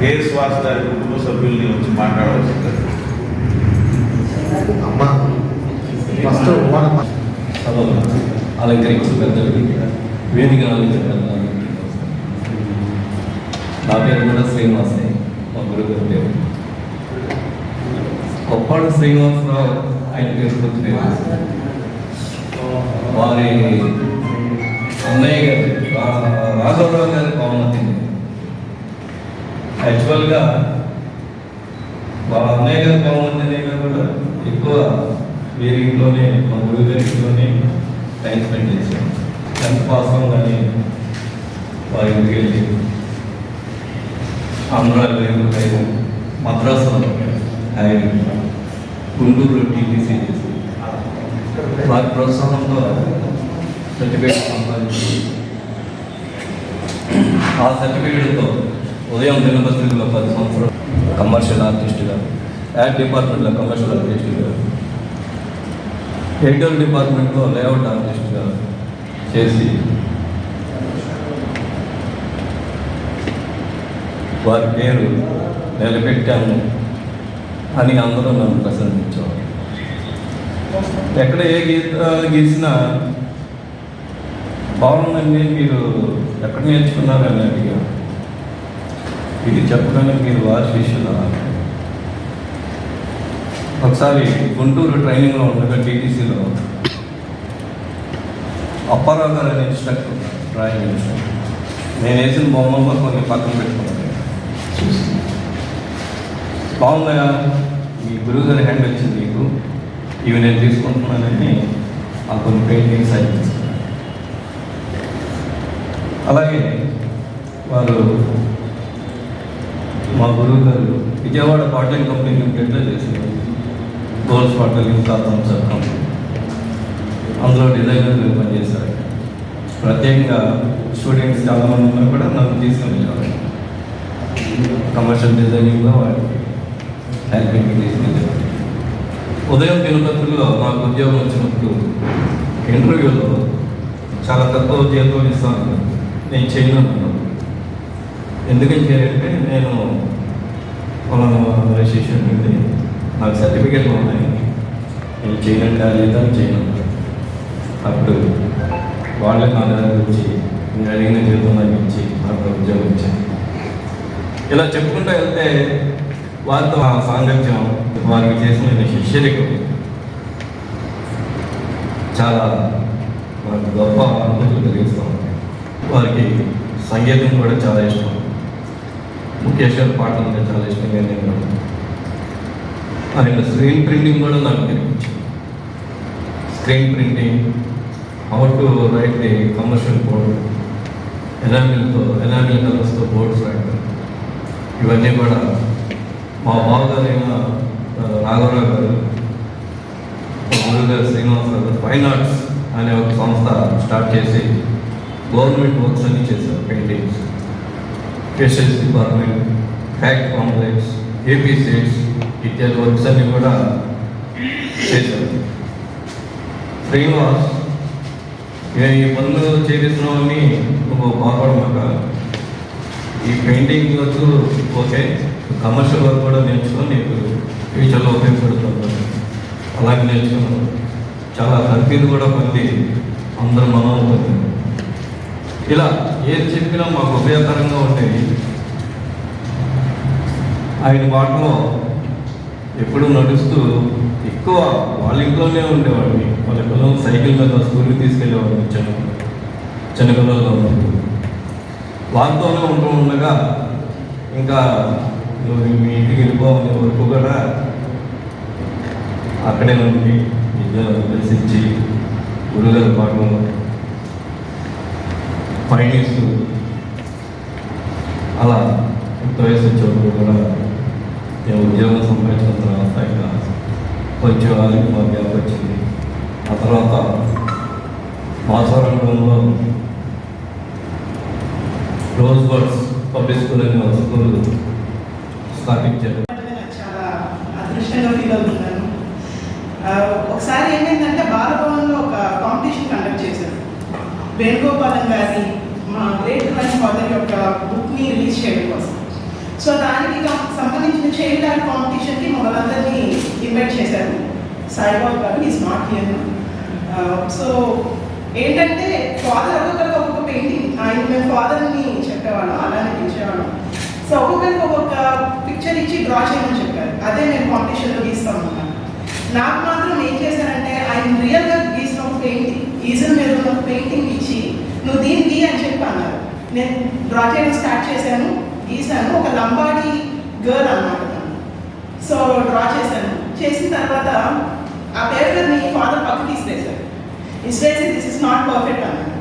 కే శ్వాస గారి కుటుంబ సభ్యుల్ని వచ్చి మాట్లాడవచ్చు సభలో అలంకరించిన పెద్దలకి వేదిక అలంకరించిన నా పేరు కూడా శ్రీనివాసే మా గురుగారి పేరు. కొప్పాడు శ్రీనివాసరావు ఆయన పేరు పేరు వారి అన్నయ్య గారు రాఘవరావు గారి పవనతి యాక్చువల్గా వాళ్ళ అన్నయ్య గారు పవనతి కూడా ఎక్కువ వేరే ఇంట్లోనే మా గురుగారి ఇంట్లోనే టైం స్పెండ్ చేశాం టెన్త్ పాస్ కానీ వారి ఇంటికి వెళ్ళి ఆంధ్ర మద్రాసులో ఆయన గుంటూరులో టీటీసీ చేసి వారి ప్రోత్సాహంతో సర్టిఫికేట్ సంపాదించి ఆ సర్టిఫికేట్తో ఉదయం దినపత్రికలో పది సంవత్సరాలు కమర్షియల్ ఆర్టిస్ట్గా యాడ్ డిపార్ట్మెంట్లో కమర్షియల్ ఆర్టిస్ట్గా ఎడిటోర్ డిపార్ట్మెంట్లో లేఅవుట్ ఆర్టిస్ట్గా చేసి వారి పేరు నిలబెట్టాము అని అందరూ నన్ను ప్రశంసించేవారు. ఎక్కడ ఏ గీత గీసినా బాగుందండి మీరు ఎక్కడ నేర్చుకున్నారని అడిగారు. ఇది చెప్పడానికి మీరు వారి శిష్యులా ఒకసారి గుంటూరు ట్రైనింగ్లో ఉండగా టీటీసీలో అప్పారావు గారు అనే ఇన్స్ట్రక్టర్ డ్రాయింగ్ ఇన్స్ట్రక్టర్. నేను వేసిన బొమ్మలు కొన్ని పక్కన పెట్టుకున్నాను. బాగుందా? మీ గురువు గారి హ్యాండ్ వచ్చింది మీకు. ఇవి నేను తీసుకుంటున్నానని ఆ కొన్ని పెయింటింగ్స్ సైన్ అలాగే వారు మా గురువు గారు విజయవాడ పాటల్ కంపెనీ లిమిటెడ్లో చేశారు. గోల్స్ బాటిలింగ్ తాతం సార్ కంపెనీ అందులో డిజైనర్గా పనిచేశారు. ప్రత్యేకంగా స్టూడెంట్స్ చాలామంది ఉన్నా కూడా నన్ను తీసుకుని కమర్షియల్ డిజైనింగ్లో వాడికి హెల్పింగ్ తీసుకెళ్ళారు ఉదయం తిరుపతిలో నాకు ఉద్యోగం వచ్చినప్పుడు ఇంటర్వ్యూలో చాలా తక్కువ జీతం ఇస్తాను. నేను చేయను ఎందుకని చేయాలంటే నేను మన శిష్యుడు నాకు సర్టిఫికేట్లు ఉన్నాయి. నేను చేయనంటే లేదా చేయను. అప్పుడు వాళ్ళకి నా గురించి వచ్చి నేను అడిగిన జీవితం నాకు ఇచ్చి నాకు ఉద్యోగం ఇచ్చాను ఇలా చెప్పుకుంటూ వెళ్తే వారితో ఆ సాంగత్యం వారికి చేసిన నేను శిష్యరికం చాలా వారికి గొప్ప అనుభూతులు కలిగిస్తాం వారికి సంగీతం కూడా చాలా ఇష్టం. ముఖేశ్వర్ పాటలు అంటే చాలా ఇష్టంగా నేను ఆయన స్క్రీన్ ప్రింటింగ్ కూడా నాకు నేర్పించారు. Screen printing how to write the commercial board ఎనామిల్తో enamel కలర్స్తో బోర్డ్స్ రాయడం ఇవన్నీ కూడా మా బావగారైన రాఘవరావు గారు గురుగారు గురువు శ్రీనివాసరావు గారు ఫైన్ ఆర్ట్స్ అనే ఒక సంస్థ స్టార్ట్ చేసి గవర్నమెంట్ వర్క్స్ అన్ని చేశారు paintings. Specials department fact complex AP seats ఇత్యాది వర్క్స్ అన్ని కూడా చేశారు. శ్రీనివాస్ ఈ పనులు చేపిస్తున్నామని ఒక బాధపడమాక ఈ painting work okay commercial work కూడా నేర్చుకొని నీకు ఫ్యూచర్లో ఉపయోగపడుతుంది అలాగే నేర్చుకున్నాను. చాలా తర్ఫీదు కూడా పొంది అందరూ మనోహరం ఇలా ఏది చెప్పినా మాకు ఉపయోగకరంగా ఉండేవి. ఆయన మాటలో ఎప్పుడు నడుస్తూ ఎక్కువ వాళ్ళ ఇంట్లోనే ఉండేవాడిని. వాళ్ళ పిల్లలు సైకిల్ మీద స్కూల్కి తీసుకెళ్ళేవాడిని చిన్న చిన్న పిల్లల్లో ఉన్నప్పుడు. వాళ్ళతోనే ఉంటూ ఉండగా ఇంకా నువ్వు మీ ఇంటికి వెళ్ళిపోవాలి వరకు కూడా అక్కడే ఉండి విద్య దర్శించి గురుగారి పాఠంలో పయనిస్తూ అలా యుక్త వయసు వచ్చేప్పుడు కూడా నేను ఉద్యోగం సంపాదించిన తర్వాత ఇక ఉద్యోగానికి మా గ్యాప్ వచ్చింది. ఆ తర్వాత మాసారంగంలో రోజ్ బర్డ్స్ పబ్లిక్ స్కూల్ అనే ఒక స్కూల్ స్థాపించారు. చాలా అదృష్టంగా ఫీల్ అవుతున్నాను ఒకసారి ఏమైందంటే బాలభవన్లో ఒక కాంపిటీషన్ కండక్ట్ చేశారు వేణుగోపాలం గారి మా గ్రేట్ గ్రాండ్ ఫాదర్ యొక్క బుక్ని రిలీజ్ చేయడం కోసం. సో దానికి సంబంధించిన చైల్డ్ ఆర్ట్ కాంపిటీషన్కి మమ్మల్ని ఇన్వైట్ చేశారు. సాయిబాబు గారు ఈజ్ నాట్ హియర్ సో ఏంటంటే ఫాదర్ ఒక్కొక్కరికి ఒక్కొక్క పెయింటింగ్ ఆయన మేము ఫాదర్ని చెప్పేవాళ్ళం అలానే పిలిచేవాళ్ళం. సో ఒక్కొక్కరికి ఒక్కొక్క పిక్చర్ ఇచ్చి డ్రా చేయమని చెప్పారు. అదే మేము కాంపిటీషన్లో గీస్తాం నాకు మాత్రం ఏం చేశానంటే ఆయన రియల్గా గీసిన ఒక పెయింటింగ్ ఈజన్ మీద ఒక పెయింటింగ్ ఇచ్చి నువ్వు దీన్ని గీ అని చెప్పి అన్నారు. నేను డ్రా చేయడం స్టార్ట్ చేశాను గీసాను ఒక లంబాడి గర్ల్ అన్నమాట సో డ్రా చేశాను. చేసిన తర్వాత ఆ పేపర్ని ఫాదర్ పక్కకి ఇసిరేశారు ఇసిరేసి దిస్ ఇస్ నాట్ పర్ఫెక్ట్ అన్నాడు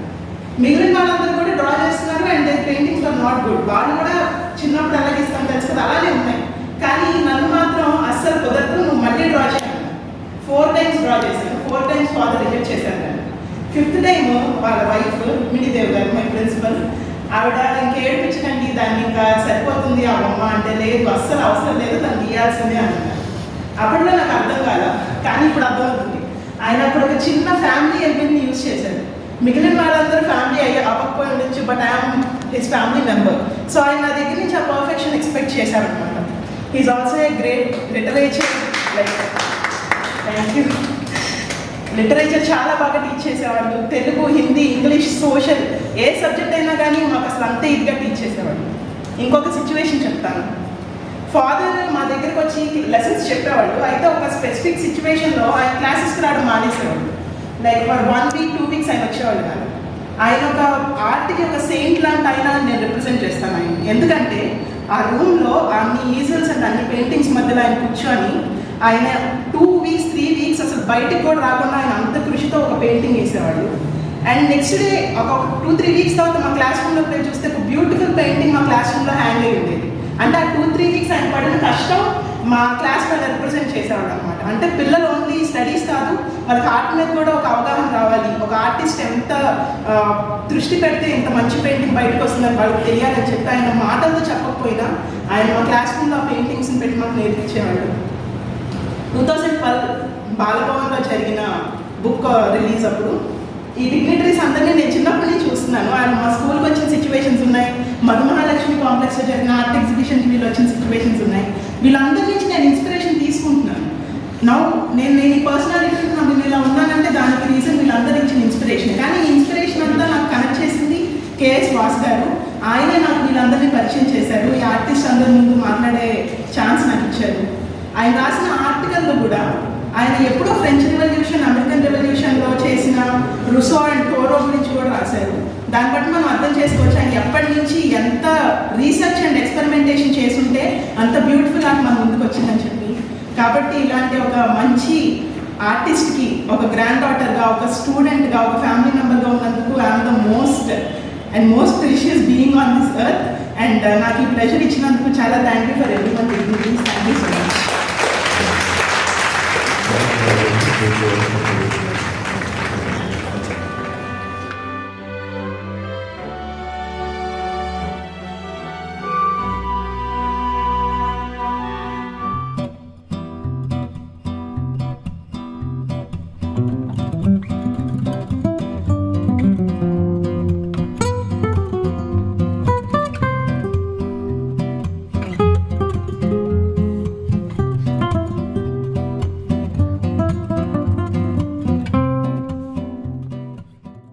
మిగిలిన వాళ్ళందరూ కూడా డ్రా చేస్తున్నారు and paintings are not good వాళ్ళు కూడా చిన్నప్పుడు అలాగే ఇస్తాం తెలుసు కదా అలానే ఉన్నాయి. కానీ నన్ను మాత్రం అస్సలు కుదరదు నువ్వు మళ్ళీ డ్రా చేయాలి ఫోర్ టైమ్స్ డ్రా చేశాను. ఫోర్ టైమ్స్ ఫాదర్ రిజెక్ట్ చేశాను ఫిఫ్త్ టైం వాళ్ళ వైఫ్ మిడిదేవ్ గారు మై ప్రిన్సిపల్ ఆవిడ ఇంకేడిపించకండి దాన్ని ఇంకా సరిపోతుంది ఆ బొమ్మ అంటే లేదు అస్సలు అవసరం లేదు దాన్ని గీయాల్సిందే అన్నారు. అప్పట్లో నాకు అర్థం కాల కానీ ఇప్పుడు అర్థం అవుతుంది. ఆయన అప్పుడు ఒక చిన్న ఫ్యామిలీ ఎలిమెంట్ని యూజ్ చేశారు మిగిలిన వాళ్ళందరూ ఫ్యామిలీ అయ్యే అవ్వకపోయి ఉండొచ్చు but I'm his family member so ఆయన నా దగ్గర నుంచి ఆ పర్ఫెక్షన్ ఎక్స్పెక్ట్ చేశారనమాట is also a great literature like thank you literature చాలా బాగా టీచ్ చేసేవాళ్ళు. తెలుగు హిందీ ఇంగ్లీష్ సోషల్ ఏ సబ్జెక్ట్ అయినా కానీ మాకు అసలు అంతే ఇదిగా టీచ్ చేసేవాళ్ళు. ఇంకొక సిచ్యువేషన్ చెప్తాను. ఫాదర్ మా దగ్గరకు వచ్చి లెసన్స్ చెప్పేవాళ్ళు. అయితే ఒక స్పెసిఫిక్ సిచ్యువేషన్లో ఆయన క్లాసెస్కి రావడం మానేసేవాళ్ళు. Like for one week two weeks ఆయన వచ్చేవాళ్ళు కాదు. ఆయన ఒక ఆర్ట్కి ఒక సెయింట్ లాంటి ఆయన నేను రిప్రజెంట్ చేస్తాను ఆయన ఎందుకంటే ఆ రూమ్లో అన్ని ఈజల్స్ అండ్ అన్ని పెయింటింగ్స్ మధ్యలో ఆయన కూర్చొని ఆయన టూ వీక్స్ త్రీ అసలు బయటకు కూడా రాకుండా ఆయన అంత కృషితో ఒక పెయింటింగ్ వేసేవాడు. అండ్ నెక్స్ట్ డే ఒక టూ త్రీ వీక్స్ తర్వాత మా క్లాస్ రూమ్లో పోయి చూస్తే ఒక బ్యూటిఫుల్ పెయింటింగ్ మా క్లాస్ రూమ్లో హ్యాంగ్ అయ్యి ఉండేది. అంటే ఆ టూ త్రీ వీక్స్ ఆయన పడిన కష్టం మా క్లాస్ వాళ్ళు రిప్రజెంట్ చేసేవాడు అనమాట అంటే పిల్లలు ఓన్లీ స్టడీస్ కాదు వాళ్ళకి ఆర్ట్ మీద కూడా ఒక అవగాహన రావాలి. ఒక ఆర్టిస్ట్ ఎంత దృష్టి పెడితే ఇంత మంచి పెయింటింగ్ బయటకు వస్తుందని వాళ్ళకి తెలియాలని చెప్పి ఆయన మాటలతో చెప్పకపోయినా ఆయన మా క్లాస్ రూమ్లో ఆ పెయింటింగ్స్ని పెట్టి మాకు నేర్పించేవాడు. టూ థౌజండ్ ట్వెల్వ్ బాలభవన్లో జరిగిన బుక్ uh, రిలీజ్ అప్పుడు ఈ డిగ్నిటరీస్ అందరినీ నేను చిన్నప్పటి నుంచి చూస్తున్నాను. ఆయన మా స్కూల్కి వచ్చిన సిచ్యువేషన్స్ ఉన్నాయి. మధుమహాలక్ష్మి కాంప్లెక్స్లో జరిగిన ఆర్ట్ ఎగ్జిబిషన్కి వీళ్ళు వచ్చిన సిచ్యువేషన్స్ ఉన్నాయి. వీళ్ళందరి నుంచి నేను ఇన్స్పిరేషన్ తీసుకుంటున్నాను. నౌ నేను నేను ఈ పర్సనాలిటీ నేను ఇలా ఉన్నానంటే దానికి రీజన్ వీళ్ళందరి ఇచ్చిన ఇన్స్పిరేషన్ కానీ ఈ ఇన్స్పిరేషన్ అంతా నాకు కనెక్ట్ చేసింది కేఎస్ వాస్ గారు. ఆయనే నాకు వీళ్ళందరినీ పరిచయం చేశారు. ఈ ఆర్టిస్ట్ అందరి ముందు మాట్లాడే ఛాన్స్ నాకు ఇచ్చారు. ఆయన రాసిన ఆర్టికల్లో కూడా ఆయన ఎప్పుడో ఫ్రెంచ్ రెవల్యూషన్ అమెరికన్ రెవల్యూషన్లో చేసిన రుసో అండ్ టోరో గురించి కూడా రాశారు. దాన్ని బట్టి మనం అర్థం చేసుకోవచ్చు. ఆయన ఎప్పటి నుంచి ఎంత రీసెర్చ్ అండ్ ఎక్స్పెరిమెంటేషన్ చేసుంటే అంత బ్యూటిఫుల్ ఆర్ట్ మన ముందుకు వచ్చిందని చెప్పి. కాబట్టి ఇలాంటి ఒక మంచి ఆర్టిస్ట్కి ఒక గ్రాండ్ డాటర్గా ఒక స్టూడెంట్గా ఒక ఫ్యామిలీ మెంబర్గా ఉన్నందుకు I'm the most and most precious being on this earth and నాకు ఈ ప్రెషర్ ఇచ్చినందుకు చాలా thank you for everyone